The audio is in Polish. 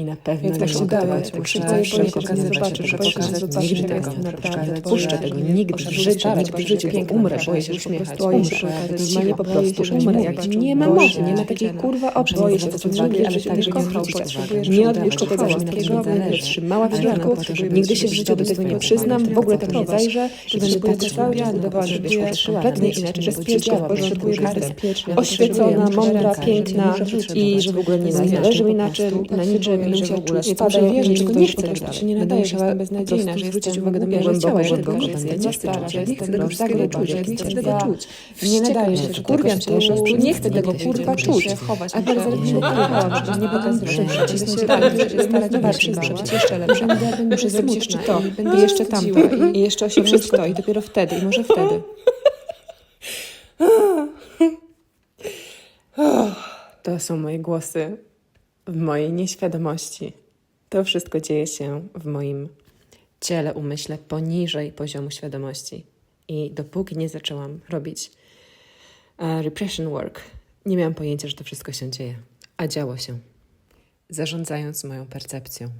I na pewno Więc nie muszę się daje, zawsze że pokazywać, że że pokazać, nigdy tego nie jestem naprawdę pokażę, puszczę tego nigdy w muszę życiu, muszę piękna, umrę, muszę boję się uśmiechać, muszę pokazać, normalnie po prostu umrę, jak nie ma mowy, nie ma tak takiej kurwa opcji, Boję się uwagi, ale także że nie zwrócić. Nie udawać, odbierz tego, że przykład będę trzymała w środku, nigdy się w życiu do tego nie przyznam, w ogóle tak nie zajrzę i będę czas potrzebujesz udawać, że wiesz, kompletnie inaczej, żeby wszystko w porządku, że oświecona, mądra, piękna muszę i że w ogóle nie zależy mi na czym, na niczym że w musiała czuć, nie spada muszę i wierzyć, że nie to chcę po tak dalej. się nie Będę nadaje, że jestem beznadziejna, że zwrócić uwagę do mojego że ciała, że tego że nie jestem chcę czuć, że nie chcę jestem tego gruba, czuć, że nie chcę tego czuć. Nie nadaje się, że wkurwiam tego się, czuć, nie chcę nie tego kurwa czuć. się A muszę bardzo się się ukrywałam, chować, że nie pokazuję, muszę muszę przycisnąć się ramię, muszę muszę starać bardziej, muszę jeszcze lepsza. Będę Muszę zrobić jeszcze to, i jeszcze tamto, i, jeszcze osiągnąć to, i dopiero wtedy, i może wtedy. To są moje głosy w mojej nieświadomości. To wszystko dzieje się w moim ciele, umyśle poniżej poziomu świadomości. I dopóki nie zaczęłam robić e, repression work, nie miałam pojęcia, że to wszystko się dzieje. A działo się. Zarządzając moją percepcją.